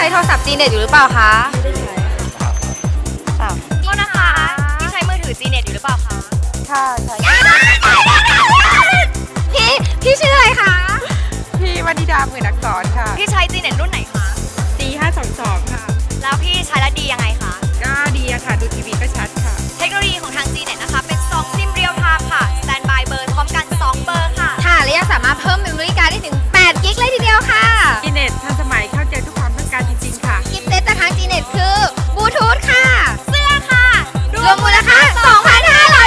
ใช้โทรศัพท์จีเน็ตอยู่หรือเปล่าคะไม่ไเปล่าโทษนะคะพี่ใช้มือถือจีเน็ตอยู่หรือเปล่าคะค่ะใช่พี่พี่ชื่ออะไรคะพี่วันดีดาเหมือนอักษ สอง了